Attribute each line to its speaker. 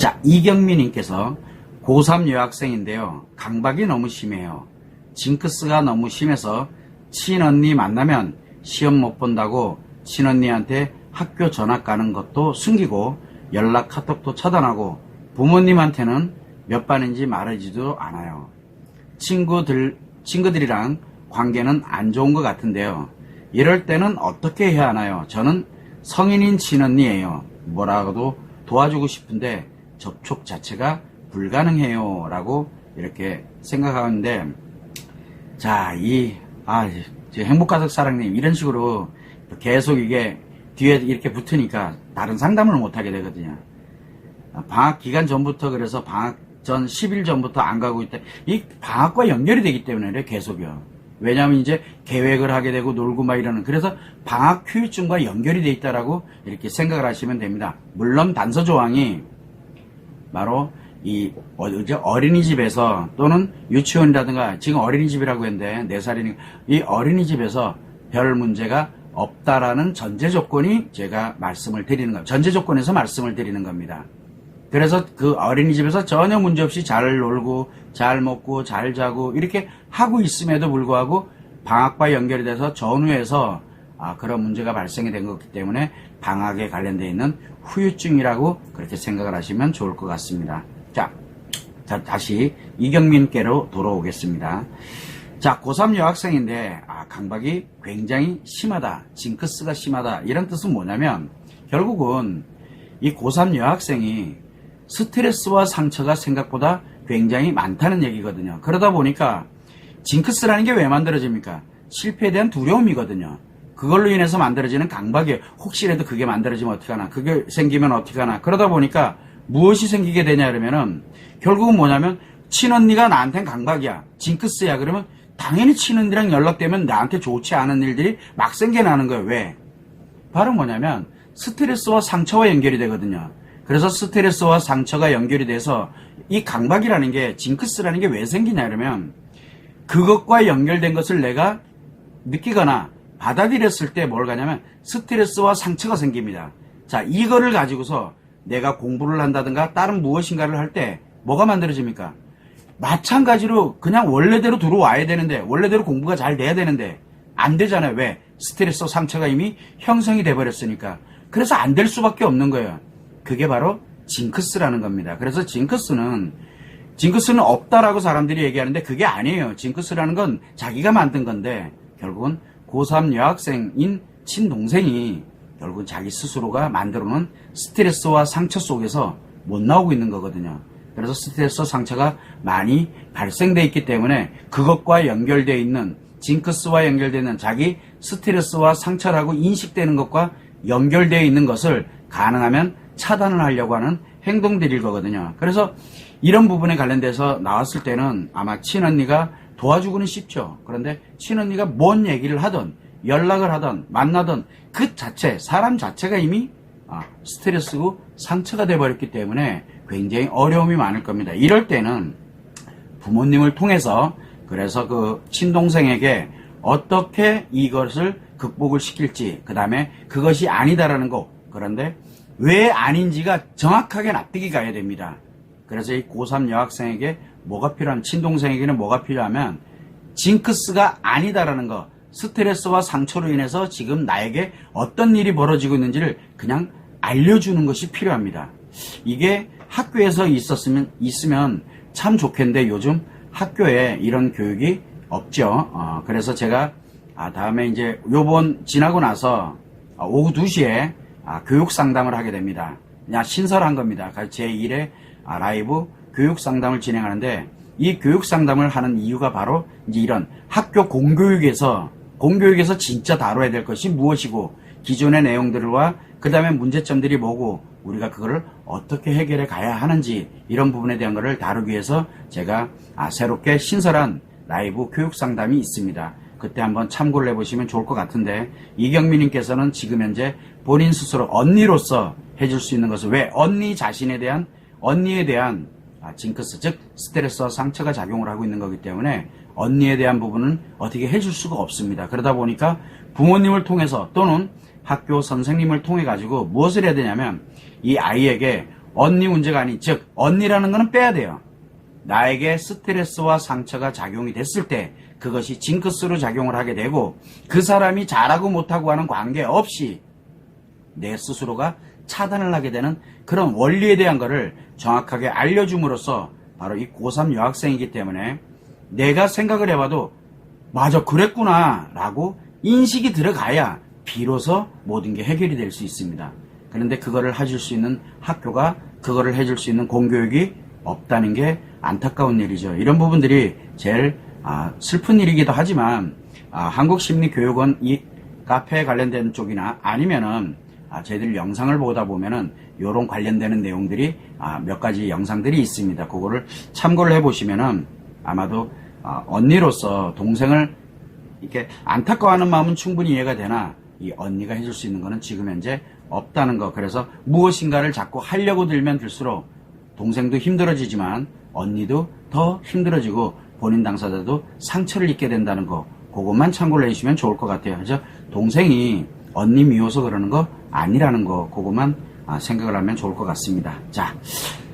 Speaker 1: 자, 이경민님께서 고3 여학생인데요. 강박이 너무 심해요. 징크스가 너무 심해서 친언니 만나면 시험 못 본다고 친언니한테 학교 전학 가는 것도 숨기고 연락 카톡도 차단하고 부모님한테는 몇 반인지 말하지도 않아요. 친구들, 친구들이랑 관계는 안 좋은 것 같은데요. 이럴 때는 어떻게 해야 하나요? 저는 성인인 친언니예요. 뭐라고도 도와주고 싶은데 접촉 자체가 불가능해요. 라고 이렇게 생각하는데, 자, 이, 아, 저 행복가족 사랑님, 이런 식으로 계속 이게 뒤에 이렇게 붙으니까 다른 상담을 못 하게 되거든요. 방학 기간 전부터 그래서 방학 전 10일 전부터 안 가고 있다. 이 방학과 연결이 되기 때문에 그래, 계속요. 왜냐하면 이제 계획을 하게 되고 놀고 막 이러는 그래서 방학 휴유증과 연결이 돼 있다라고 이렇게 생각을 하시면 됩니다. 물론 단서 조항이 바로 이 어- 어린이집에서 또는 유치원이라든가 지금 어린이집이라고 했는데 네 살이니까 이 어린이집에서 별 문제가 없다라는 전제 조건이 제가 말씀을 드리는 겁니다. 전제 조건에서 말씀을 드리는 겁니다. 그래서 그 어린이집에서 전혀 문제없이 잘 놀고 잘 먹고 잘 자고 이렇게 하고 있음에도 불구하고 방학과 연결이 돼서 전후에서 아, 그런 문제가 발생이 된 거기 때문에 방학에 관련되어 있는 후유증이라고 그렇게 생각을 하시면 좋을 것 같습니다. 자, 자, 다시 이경민께로 돌아오겠습니다. 자, 고3 여학생인데, 아, 강박이 굉장히 심하다. 징크스가 심하다. 이런 뜻은 뭐냐면, 결국은 이 고3 여학생이 스트레스와 상처가 생각보다 굉장히 많다는 얘기거든요. 그러다 보니까 징크스라는 게 왜 만들어집니까? 실패에 대한 두려움이거든요. 그걸로 인해서 만들어지는 강박이에요. 혹시라도 그게 만들어지면 어떡하나, 그게 생기면 어떡하나. 그러다 보니까 무엇이 생기게 되냐 그러면은 결국은 뭐냐면 친언니가 나한텐 강박이야. 징크스야. 그러면 당연히 친언니랑 연락되면 나한테 좋지 않은 일들이 막 생겨나는 거예요. 왜? 바로 뭐냐면 스트레스와 상처와 연결이 되거든요. 그래서 스트레스와 상처가 연결이 돼서 이 강박이라는 게 징크스라는 게 왜 생기냐 그러면 그것과 연결된 것을 내가 느끼거나 받아들였을 때 뭘 가냐면 스트레스와 상처가 생깁니다. 자, 이거를 가지고서 내가 공부를 한다든가 다른 무엇인가를 할 때 뭐가 만들어집니까? 마찬가지로 그냥 원래대로 들어와야 되는데 원래대로 공부가 잘 돼야 되는데 안 되잖아요. 왜? 스트레스 상처가 이미 형성이 돼 버렸으니까. 그래서 안 될 수밖에 없는 거예요. 그게 바로 징크스라는 겁니다. 그래서 징크스는 징크스는 없다라고 사람들이 얘기하는데 그게 아니에요. 징크스라는 건 자기가 만든 건데 결국은 고3 여학생인 친동생이 결국은 자기 스스로가 만들어 놓은 스트레스와 상처 속에서 못 나오고 있는 거거든요. 그래서 스트레스 상처가 많이 발생돼 있기 때문에 그것과 연결되어 있는 징크스와 연결되어 있는 자기 스트레스와 상처라고 인식되는 것과 연결되어 있는 것을 가능하면 차단을 하려고 하는 행동들일 거거든요. 그래서 이런 부분에 관련돼서 나왔을 때는 아마 친언니가 도와주고는 싶죠. 그런데 친언니가 뭔 얘기를 하든 연락을 하든 만나든 그 자체 사람 자체가 이미 아, 스트레스고 상처가 돼버렸기 때문에 굉장히 어려움이 많을 겁니다. 이럴 때는 부모님을 통해서 그래서 그 친동생에게 어떻게 이것을 극복을 시킬지 그 다음에 그것이 아니다라는 거 그런데 왜 아닌지가 정확하게 납득이 가야 됩니다. 그래서 이 고3 여학생에게 뭐가 필요한 친동생에게는 뭐가 필요하면 징크스가 아니다라는 거 스트레스와 상처로 인해서 지금 나에게 어떤 일이 벌어지고 있는지를 그냥 알려주는 것이 필요합니다. 이게 학교에서 있었으면 있으면 참 좋겠는데 요즘 학교에 이런 교육이 없죠. 어, 그래서 제가 아, 다음에 이제 요번 지나고 나서 아, 오후 2시에 아, 교육 상담을 하게 됩니다. 그냥 신설한 겁니다. 제 1회 아, 라이브 교육 상담을 진행하는데 이 교육 상담을 하는 이유가 바로 이제 이런 학교 공교육에서 공교육에서 진짜 다뤄야 될 것이 무엇이고 기존의 내용들과 그 다음에 문제점들이 뭐고 우리가 그거를 어떻게 해결해 가야 하는지 이런 부분에 대한 것을 다루기 위해서 제가 아, 새롭게 신설한 라이브 교육 상담이 있습니다. 그때 한번 참고를 해보시면 좋을 것 같은데 이경민님께서는 지금 현재 본인 스스로 언니로서 해줄 수 있는 것을 왜 언니 자신에 대한 언니에 대한 아, 징크스 즉 스트레스와 상처가 작용을 하고 있는 거기 때문에 언니에 대한 부분은 어떻게 해줄 수가 없습니다. 그러다 보니까 부모님을 통해서 또는 학교 선생님을 통해 가지고 무엇을 해야 되냐면 이 아이에게 언니 문제가 아닌 즉 언니라는 거는 빼야 돼요. 나에게 스트레스와 상처가 작용이 됐을 때 그것이 징크스로 작용을 하게 되고 그 사람이 잘하고 못하고 하는 관계없이 내 스스로가 차단을 하게 되는 그런 원리에 대한 것을 정확하게 알려줌으로써 바로 이 고3 여학생이기 때문에 내가 생각을 해봐도 맞아 그랬구나 라고 인식이 들어가야 비로소 모든 게 해결이 될 수 있습니다. 그런데 그거를 해줄 수 있는 학교가 그거를 해줄 수 있는 공교육이 없다는 게 안타까운 일이죠. 이런 부분들이 제일 아, 슬픈 일이기도 하지만 아, 한국심리교육원 이 카페에 관련된 쪽이나 아니면은 아, 저희들 영상을 보다 보면은 요런 관련되는 내용들이 아, 몇 가지 영상들이 있습니다. 그거를 참고를 해보시면은 아마도 아, 언니로서 동생을 이렇게 안타까워하는 마음은 충분히 이해가 되나 이 언니가 해줄 수 있는 거는 지금 현재 없다는 거. 그래서 무엇인가를 자꾸 하려고 들면 들수록 동생도 힘들어지지만 언니도 더 힘들어지고 본인 당사자도 상처를 입게 된다는 거. 그것만 참고를 해주시면 좋을 것 같아요. 그죠? 동생이 언니 미워서 그러는 거 아니라는 거. 그것만 아, 생각을 하면 좋을 것 같습니다. 자,